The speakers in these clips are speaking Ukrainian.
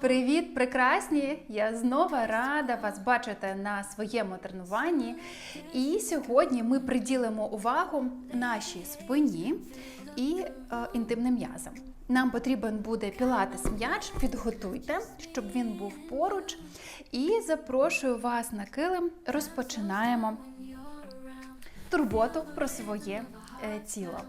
Привіт, прекрасні! Я знову рада вас бачити на своєму тренуванні. І сьогодні ми приділимо увагу нашій спині і е, інтимним м'язам. Нам потрібен буде пілатес м'яч, підготуйте, щоб він був поруч. І запрошую вас на килим. Розпочинаємо турботу про своє е, тіло.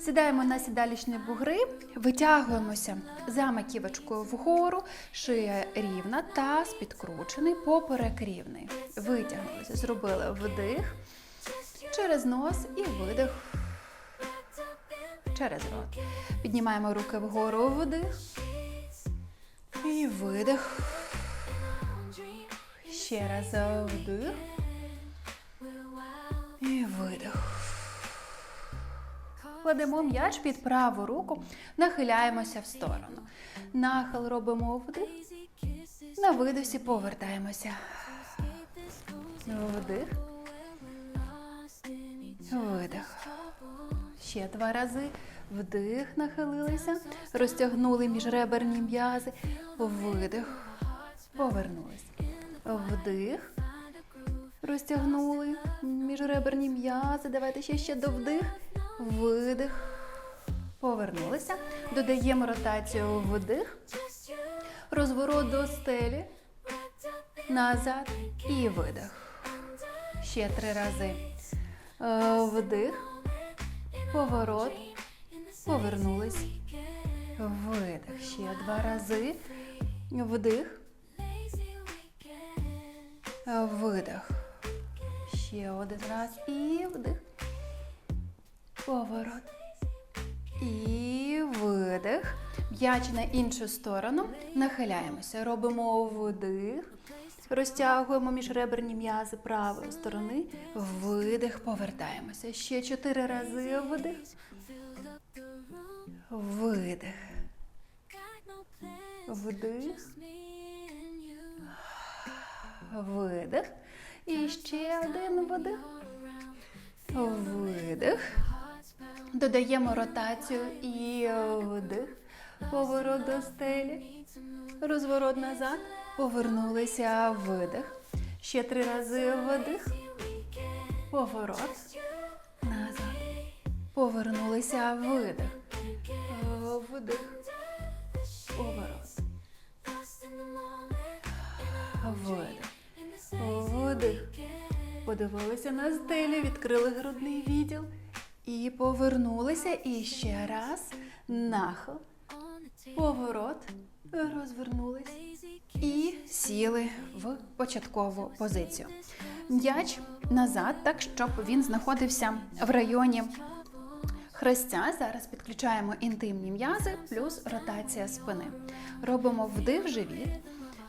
Сідаємо на сідалічні бугри, витягуємося за маківочкою вгору, шия рівна, таз підкручений, поперек рівний. Витягнулися, зробили вдих через нос і видих через рот. Піднімаємо руки вгору, вдих і видих. Ще раз вдих і видих. Кладемо м'яч під праву руку, нахиляємося в сторону. Нахил робимо вдих. На видосі повертаємося. Вдих. Видих. Ще два рази. Вдих, нахилилися. Розтягнули міжреберні м'язи. Видих. Повернулись. Вдих. Розтягнули міжреберні м'язи. Давайте ще ще до вдих. Видих. Повернулися. Додаємо ротацію вдих. Розворот до стелі. Назад і видих. Ще три рази. Е, Вдих. Поворот. Повернулись. Видих. Ще два рази. Вдих. Видих. Ще один раз. І вдих. Поворот. І видих. М'яч на іншу сторону. Нахиляємося. Робимо вдих. Розтягуємо міжреберні м'язи правої сторони. Видих. Повертаємося. Ще чотири рази вдих. Видих. Вдих. Видих. І ще один вдих. Видих. Додаємо ротацію і вдих. Поворот до стелі. Розворот назад. Повернулися видих. Ще три рази вдих. Поворот. Назад. Повернулися видих. Вдих. Поворот. Видих. Вдих. Подивилися на стелі, відкрили грудний відділ і повернулися. І ще раз. Нахил. Поворот. Розвернулись. І сіли в початкову позицію. М'яч назад, так, щоб він знаходився в районі хрестя. Зараз підключаємо інтимні м'язи плюс ротація спини. Робимо вдих живіт,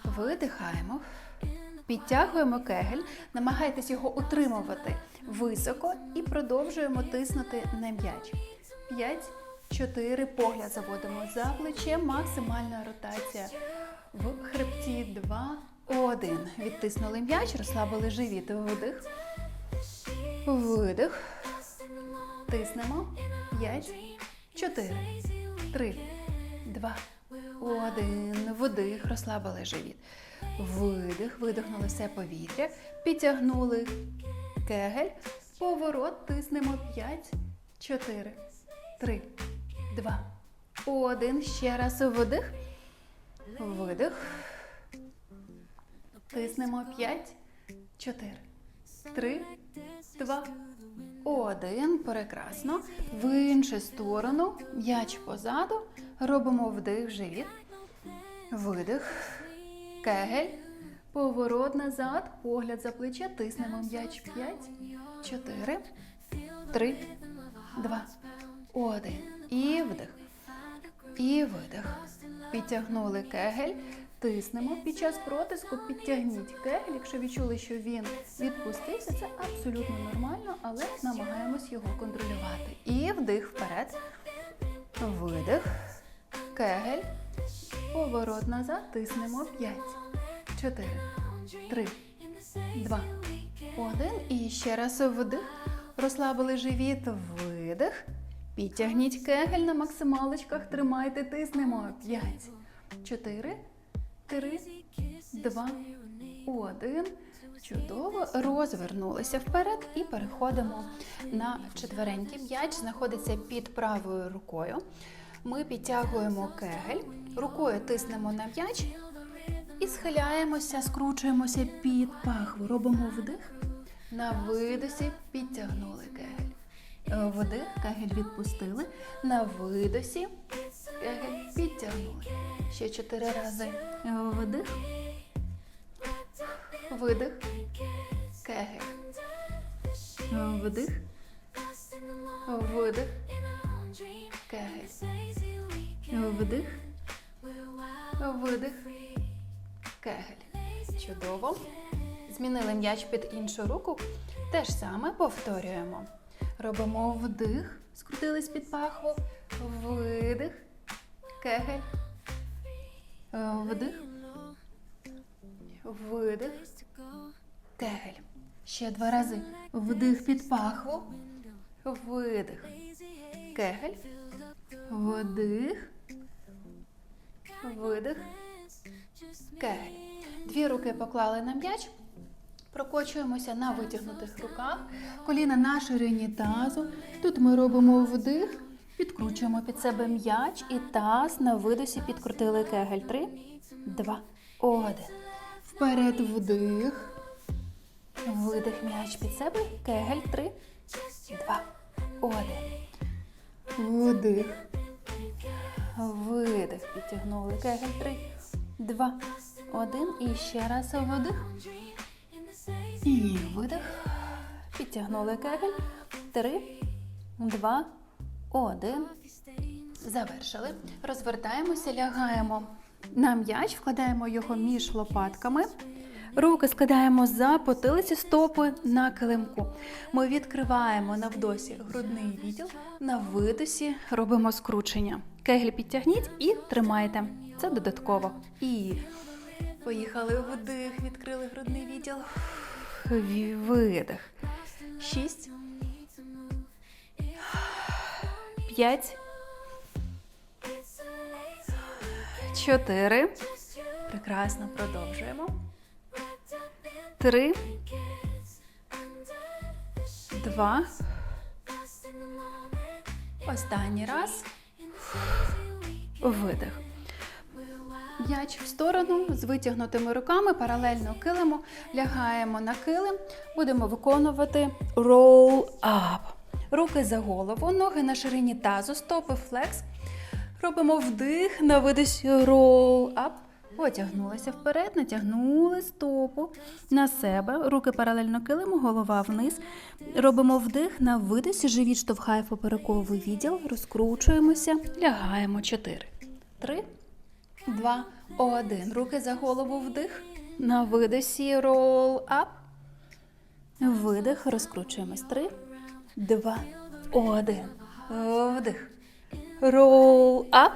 видихаємо. Підтягуємо кегель, намагайтесь його утримувати високо і продовжуємо тиснути на м'яч. 5, 4, погляд заводимо за плече, максимальна ротація в хребті 2, 1. Відтиснули м'яч, розслабили живіт. Вдих, видих. Тиснемо. 5, 4, 3, 2, 1. Вдих, розслабили живіт. Видих, видихнули все повітря, підтягнули кегель, поворот, тиснемо 5, 4, 3, 2, 1. Ще раз вдих, видих. Тиснемо 5, 4, 3, 2, 1. Прекрасно. В іншу сторону. М'яч позаду. Робимо вдих живіт. Видих. Кегель. Поворот назад. Погляд за плече. Тиснемо м'яч 5, 4, 3, 2, 1. І вдих. І видих. Підтягнули кегель. Тиснемо. Під час протиску підтягніть кегель. Якщо відчули, що він відпустився, це абсолютно нормально, але намагаємось його контролювати. І вдих вперед. Видих. Кегель. Поворот назад. Тиснемо 5, 4, 3, 2, 1. І ще раз вдих. Розслабили живіт. Видих. Підтягніть кегель на максималочках. Тримайте, тиснемо. 5, 4, Три, два, один. Чудово. Розвернулися вперед і переходимо на четверенькі. М'яч знаходиться під правою рукою. Ми підтягуємо кегель, рукою тиснемо на м'яч і схиляємося, скручуємося під пахву. Робимо вдих. На видосі підтягнули кегель. Е, Вдих, кегель відпустили. На видосі кегель підтягнули. Ще чотири рази. Е, Вдих. Видих. Кегель. Е, Вдих. Видих. Кегель. Вдих. Видих. Кегель. Чудово. Змінили м'яч під іншу руку. Те ж саме повторюємо. Робимо вдих, скрутились під пахву, видих, кегель, вдих, видих, кегель. Ще два рази. Вдих під пахву, видих, кегель, вдих, видих, кегель. Дві руки поклали на м'яч. Прокочуємося на витягнутих руках, коліна на ширині тазу. Тут ми робимо вдих, підкручуємо під себе м'яч і таз на видосі підкрутили кегель. Три, два, один. Вперед вдих. Видих м'яч під себе. Кегель. Три, два, один. Вдих. Видих. Підтягнули кегель. Три, два, один. І ще раз вдих. І видих. Підтягнули кегель. Три, два, один. Завершили. Розвертаємося, лягаємо на м'яч, вкладаємо його між лопатками. Руки складаємо за потилиці стопи на килимку. Ми відкриваємо на вдосі грудний відділ, на видосі робимо скручення. Кеглі підтягніть і тримайте. Це додатково. І поїхали вдих, відкрили грудний відділ. Видих. Шість. П'ять. Чотири. Прекрасно продовжуємо. Три. Два. Останній раз. Видих. М'яч в сторону з витягнутими руками, паралельно килиму. Лягаємо на килим. Будемо виконувати roll up. Руки за голову, ноги на ширині тазу, стопи флекс. Робимо вдих на видосі roll up. Потягнулися вперед, натягнули стопу на себе, руки паралельно килиму, голова вниз. Робимо вдих на видосі, живіт штовхає поперековий відділ, розкручуємося, лягаємо 4. 3, 2, 1. Руки за голову вдих. На видосі roll up. Видих, розкручуємось. 3, 2, 1. Вдих. Roll up.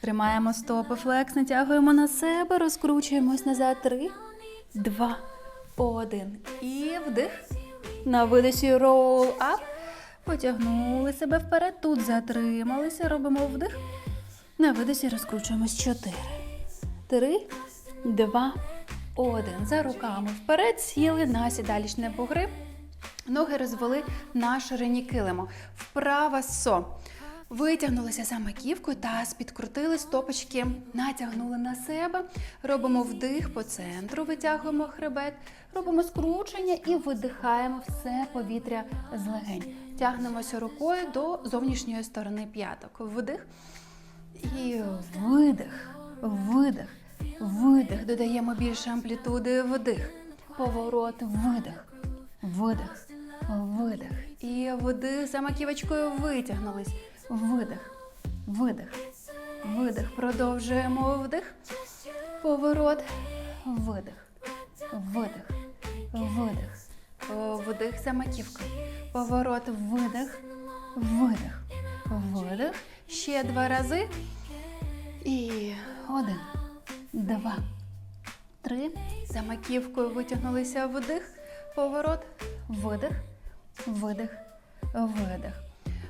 Тримаємо стопи флекс, натягуємо на себе, розкручуємось назад. Три, два, один. І вдих. На видосі roll up. Потягнули себе вперед. Тут затрималися. Робимо вдих. На видосі розкручуємось. Чотири. Три, два, один. За руками вперед. Сіли на сідалічне бугри. Ноги розвели на ширині килиму. Вправа со. Витягнулися за маківкою, таз підкрутили стопочки, натягнули на себе. Робимо вдих по центру, витягуємо хребет, робимо скручення і видихаємо все повітря з легень. Тягнемося рукою до зовнішньої сторони п'яток. Вдих і видих, видих, видих. Додаємо більше амплітуди. Вдих, поворот, видих, видих, видих. І вдих за маківочкою витягнулись. Видих, видих, видих. Продовжуємо вдих. Поворот. Видих. Видих. Видих. Вдих за маківкою. Поворот. Видих. Видих. Видих. Ще два рази. І один, два, три. За маківкою витягнулися вдих. Поворот. Видих. Видих. Видих.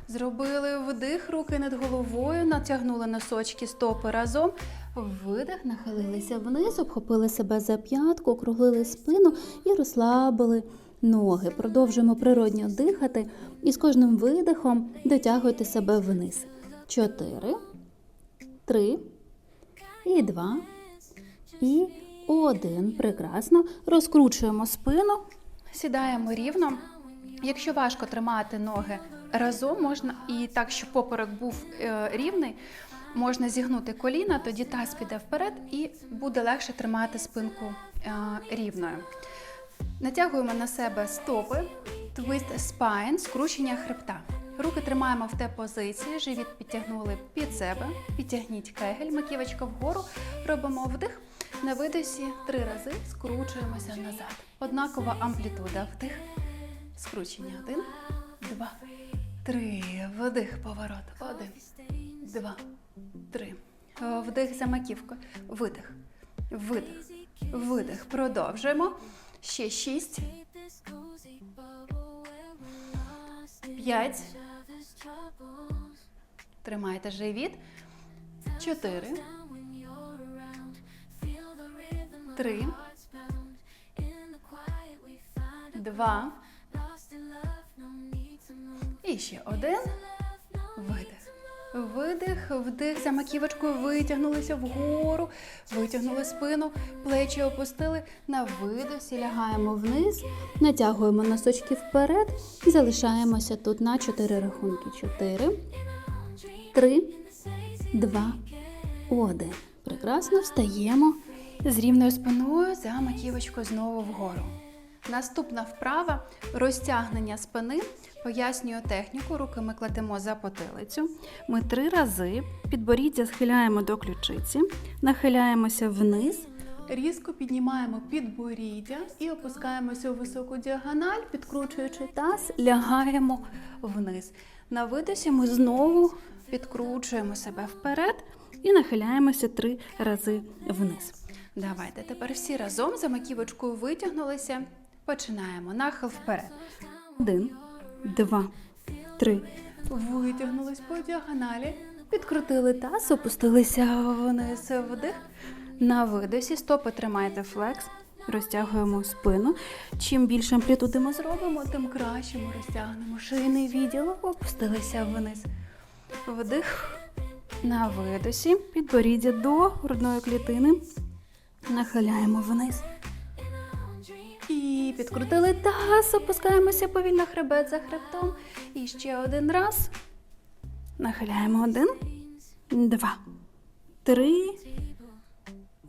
Зробили вдих, руки над головою, натягнули носочки стопи разом. Видих, нахилилися вниз, обхопили себе за п'ятку, округлили спину і розслабили ноги. Продовжуємо природньо дихати і з кожним видихом дотягуйте себе вниз. Чотири, три, і два, і один. Прекрасно. Розкручуємо спину. Сідаємо рівно. Якщо важко тримати ноги разом, можна і так, щоб поперек був е, рівний, можна зігнути коліна, тоді таз піде вперед і буде легше тримати спинку е, рівною. Натягуємо на себе стопи, twist spine, скручення хребта. Руки тримаємо в те позиції, живіт підтягнули під себе, підтягніть кегель, маківочка вгору, робимо вдих. На видосі три рази скручуємося назад. Однакова амплітуда вдих, скручення. Один, два, три. Вдих, поворот. Один, два, три. Вдих за маківкою. Видих. Видих. Видих. Продовжуємо. Ще шість. П'ять. Тримайте живіт. Чотири. Три. Два. І ще один. Видих. Видих, вдих за маківочкою, витягнулися вгору, витягнули спину, плечі опустили. На видосі лягаємо вниз, Натягуємо носочки вперед і залишаємося тут на чотири рахунки. Чотири, три, два, один. Прекрасно встаємо. з рівною спиною за маківочкою знову вгору. Наступна вправа розтягнення спини. Пояснюю техніку. Руки ми кладемо за потилицю. Ми три рази підборіддя схиляємо до ключиці, нахиляємося вниз. Різко піднімаємо підборіддя і опускаємося у високу діагональ, підкручуючи таз, лягаємо вниз. На видосі ми знову підкручуємо себе вперед. і нахиляємося три рази вниз. Давайте тепер всі разом за маківочкою витягнулися. Починаємо. Нахил вперед. Один, два, три. Витягнулись по діагоналі, підкрутили таз, опустилися вниз вдих. На видосі стопи тримайте флекс. Розтягуємо спину. Чим більше амплітуди ми зробимо, тим краще ми розтягнемо шийний відділ, опустилися вниз. Вдих. на видосі підборіддя до грудної клітини. Нахиляємо вниз. І підкрутили таз, опускаємося повільно хребет за хребтом. І ще один раз. Нахиляємо один, два, три.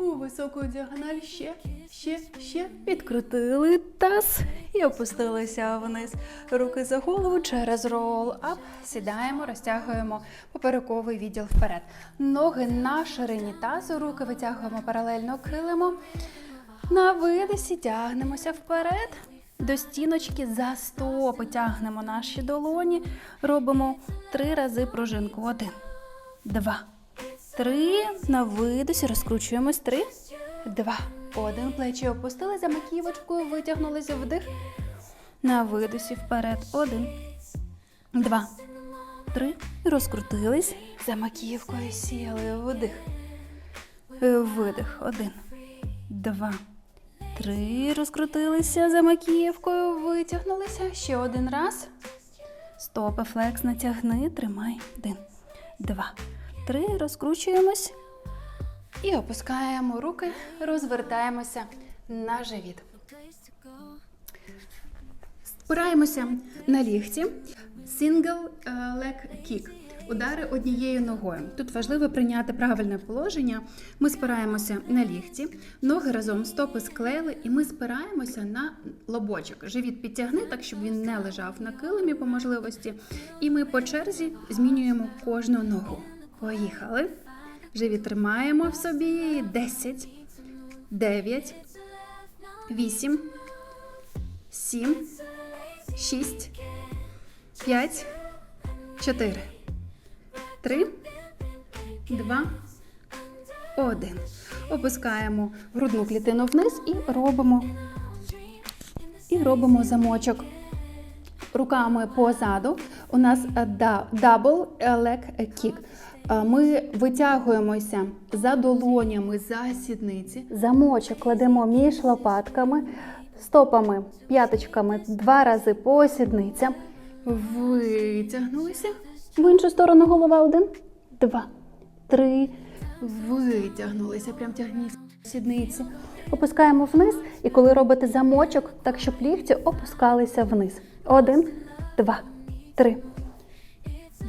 У високу діагональ ще, ще, ще. Підкрутили таз і опустилися вниз. Руки за голову через рол-ап. Сідаємо, розтягуємо поперековий відділ вперед. Ноги на ширині тазу, руки витягуємо паралельно килимо. На видисі тягнемося вперед. До стіночки за стопи тягнемо наші долоні. Робимо три рази пружинку. Один, два, три. На видосі розкручуємось. Три, два, один. Плечі опустили за маківочкою, витягнулися вдих. На видосі вперед. Один, два, три. Розкрутились. За маківкою сіли. Вдих. Видих. Один, два, три. Розкрутилися за маківкою, витягнулися. Ще один раз. Стопи, флекс, натягни, тримай. Один, два, три. Розкручуємось. І опускаємо руки, розвертаємося на живіт. Спираємося на лігті. Single е, leg kick. Удари однією ногою. Тут важливо прийняти правильне положення. Ми спираємося на лігті, ноги разом стопи склеїли, і ми спираємося на лобочок. Живіт підтягни, так щоб він не лежав на килимі по можливості. І ми по черзі змінюємо кожну ногу. Поїхали. Живіт тримаємо в собі. 10, 9, 8, 7, 6, 5, 4, 3, 2, 1. Опускаємо грудну клітину вниз і робимо, і робимо замочок. Руками позаду. У нас да- double leg kick. Е, Ми витягуємося за долонями, за сідниці. Замочок кладемо між лопатками, стопами, п'яточками два рази по сідницям. Витягнулися, В іншу сторону голова один, два, три. витягнулися, прям тягніть сідниці. Опускаємо вниз, і коли робите замочок, так щоб лікті опускалися вниз. Один, два, три.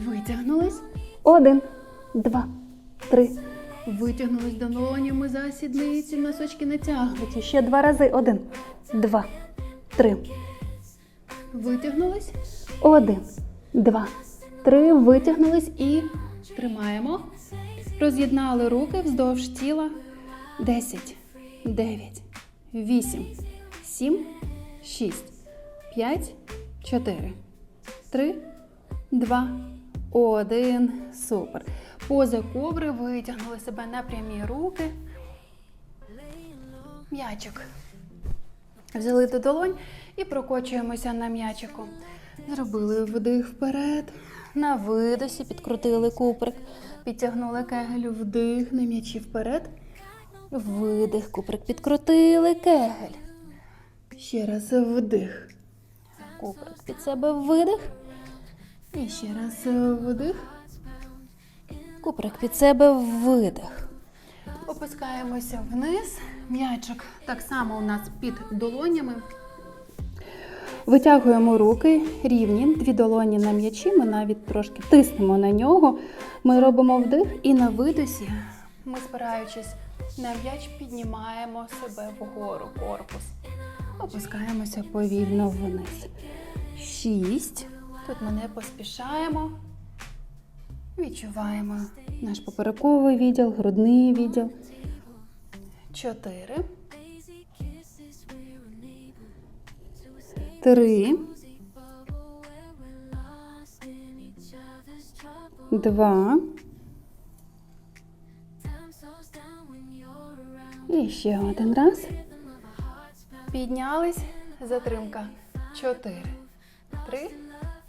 Витягнулись, Один, два, три. витягнулись долонями за сідниці, носочки натягнуті. Ще два рази. Один, два, три. Витягнулись, Один, два, три. Витягнулись і тримаємо. Роз'єднали руки вздовж тіла. 10, 9, 8, 7, 6, 5, 4, 3, 2, 1. Супер. Поза кобри витягнули себе на прямі руки. М'ячик. Взяли до долонь і прокочуємося на м'ячику. Зробили вдих вперед. На видосі підкрутили куприк. Підтягнули кегелю вдих на м'ячі вперед. Видих, куприк підкрутили кегель. Ще раз вдих. Куприк під себе видих. І ще раз вдих. Куприк під себе видих. Опускаємося вниз. М'ячик так само у нас під долонями. Витягуємо руки рівні, дві долоні на м'ячі, ми навіть трошки тиснемо на нього. Ми робимо вдих і на видосі, ми спираючись на м'яч, піднімаємо себе вгору корпус. Опускаємося повільно вниз. Шість. Тут ми не поспішаємо. Відчуваємо наш поперековий відділ, грудний відділ. Чотири. Три. Два. І ще один раз. Піднялись. Затримка. Чотири. Три.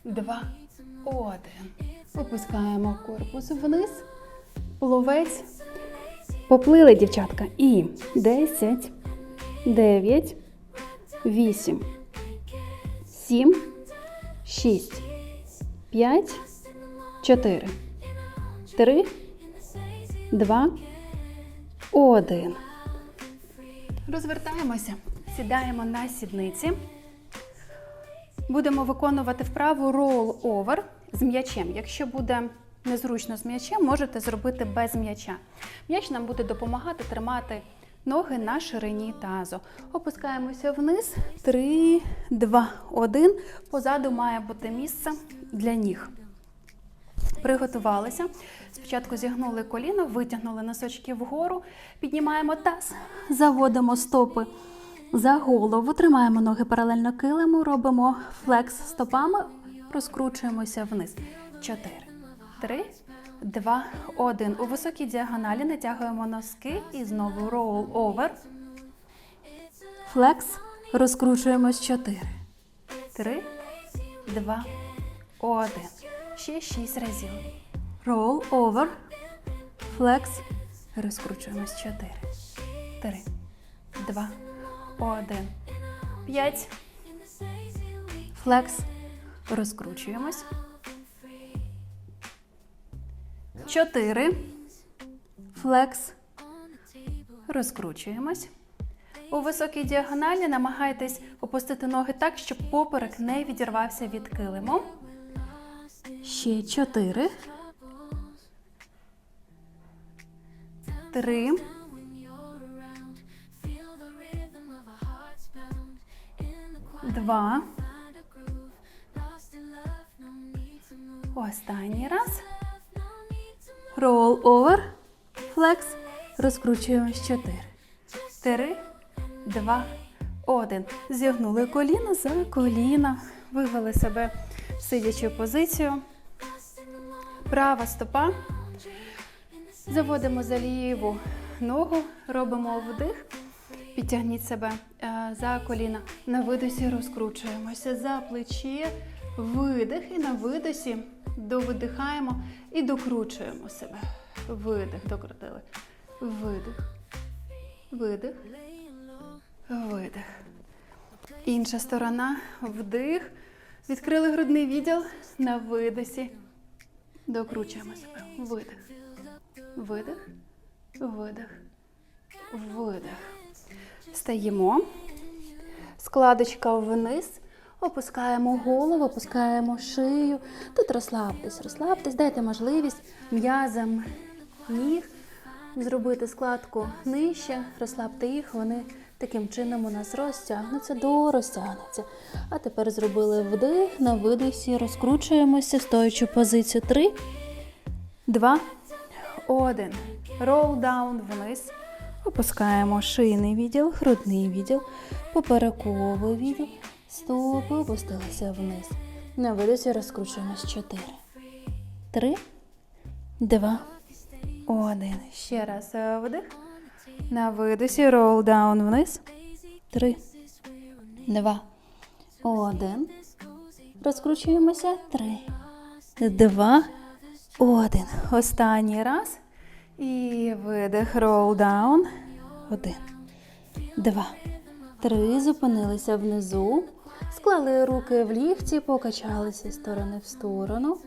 Два. Один. Опускаємо корпус вниз. Пловець. Поплили, дівчатка. І 10, 9, 8, 7, 6, 5, 4, 3, 2, 1. Розвертаємося, сідаємо на сідниці. Будемо виконувати вправу roll-over з м'ячем. Якщо буде незручно з м'ячем, можете зробити без м'яча. М'яч нам буде допомагати тримати ноги на ширині тазу. Опускаємося вниз. 3, 2, 1. Позаду має бути місце для ніг. Приготувалися. Спочатку зігнули коліно, витягнули носочки вгору, піднімаємо таз, заводимо стопи за голову, тримаємо ноги паралельно килиму, робимо флекс стопами, розкручуємося вниз. 4, 3, 2, 1. У високій діагоналі натягуємо носки і знову roll over. Флекс, розкручуємось 4, 3, 2, 1. Ще 6 разів. Roll over. Флекс. Розкручуємось 4, 3, 2, 1, 5. Флекс. Розкручуємось. 4. Флекс. Розкручуємось. У високій діагоналі намагайтесь опустити ноги так, щоб поперек не відірвався від килиму. Ще 4. 3. Два. Останній раз. Roll over. Флекс. Розкручуємось 4. 3, 2, 1. Зігнули коліно за коліна. Вивели себе в сидячу позицію. Права стопа. Заводимо за ліву ногу, робимо вдих. Підтягніть себе е, за коліна. На видосі розкручуємося за плечі, видих і на видосі довидихаємо і докручуємо себе. Видих, докрутили. Видих. Видих. Видих. Інша сторона. Вдих. Відкрили грудний відділ на видосі. Докручуємо себе. Видих. Видих. Видих. Видих. Стаємо. Складочка вниз. Опускаємо голову, опускаємо шию. Тут розслабтесь, розслабтесь, дайте можливість м'язам ніг зробити складку нижче, розслабте їх, вони таким чином у нас розтягнуться, до розтягнуться. А тепер зробили вдих, на видихі розкручуємося, стоячу позицію. Три, два, один. Roll down вниз. Опускаємо шийний відділ, грудний відділ, поперековий відділ. Стопи опустилися вниз. На видосі розкручуємось. Чотири. Три, два, один. Ще раз е, вдих. На видосі roll down вниз. Три, два, один. Розкручуємося. Три, два, один. Останній раз. І видих, roll down. Один, два, три. Зупинилися внизу. Склали руки в ліфті, покачалися з сторони в сторону.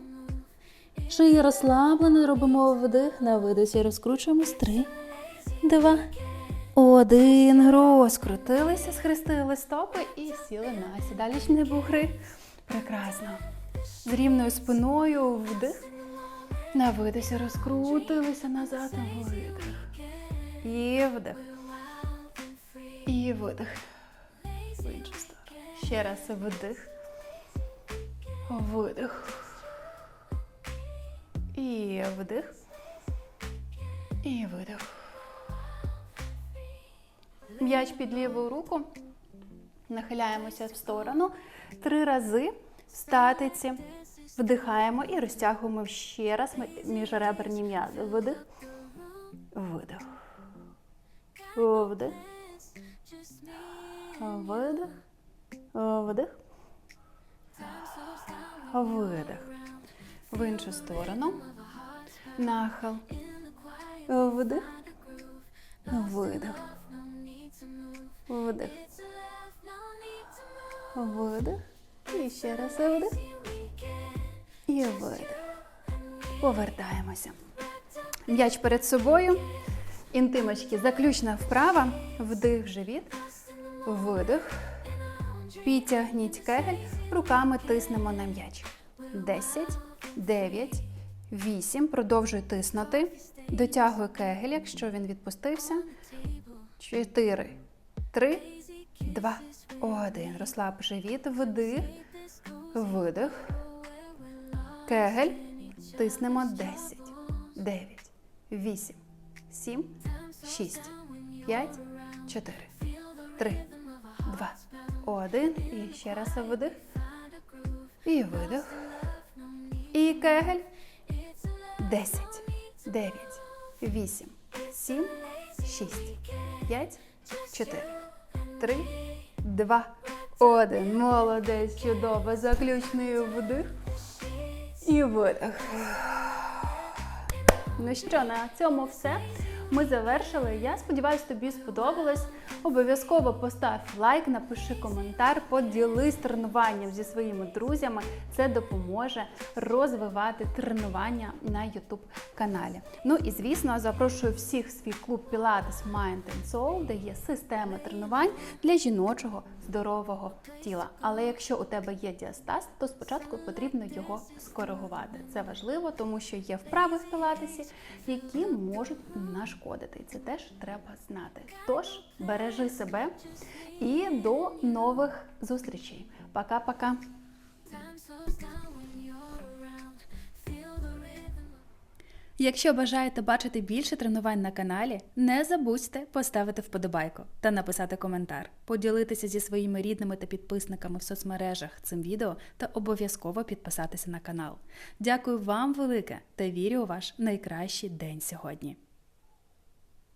Шия розслаблена, робимо вдих на видосі. Розкручуємось. Три, два, один. Розкрутилися, схрестили стопи і сіли на сідалічні бугри. Прекрасно. З рівною спиною вдих. На видосі розкрутилися назад. Видих. І вдих. І видих. В. Ще раз вдих. Видих. І вдих. І видих. М'яч під ліву руку. Нахиляємося в сторону. Три рази в статиці. Вдихаємо і розтягуємо ще раз міжреберні м'язи. Видих. Видих. Вдих. Видих. Вдих. Видих. В іншу сторону. Нахил. Вдих. Видих. Вдих. Видих. І ще раз вдих. І видих. Повертаємося. М'яч перед собою. Інтимочки. Заключна вправа. Вдих живіт. Видих. Підтягніть кегель. Руками тиснемо на м'яч. 10, 9, 8. Продовжуй тиснути. Дотягуй кегель, якщо він відпустився. 4, 3, 2, 1. Розслаб живіт. Вдих. Видих. Кегель. Тиснемо 10, 9, 8, 7, 6, 5, 4, 3, 2, 1. І ще раз вдих. І видих. І кегель. 10, 9, 8, 7, 6, 5, 4, 3, 2, 1. Молодець, чудово. Заключний вдих. І видих. Ну що, на цьому все. Ми завершили. Я сподіваюся, тобі сподобалось. Обов'язково постав лайк, напиши коментар, поділись тренуванням зі своїми друзями. Це допоможе розвивати тренування на YouTube каналі. Ну і звісно, запрошую всіх в свій клуб Pilates Mind and Soul, де є система тренувань для жіночого здорового тіла. Але якщо у тебе є діастаз, то спочатку потрібно його скоригувати. Це важливо, тому що є вправи в пілатесі, які можуть нашкодити. Це теж треба знати. Тож бережи себе і до нових зустрічей. Пока-пока. Якщо бажаєте бачити більше тренувань на каналі, не забудьте поставити вподобайку та написати коментар, поділитися зі своїми рідними та підписниками в соцмережах цим відео та обов'язково підписатися на канал. Дякую вам велике та вірю у ваш найкращий день сьогодні.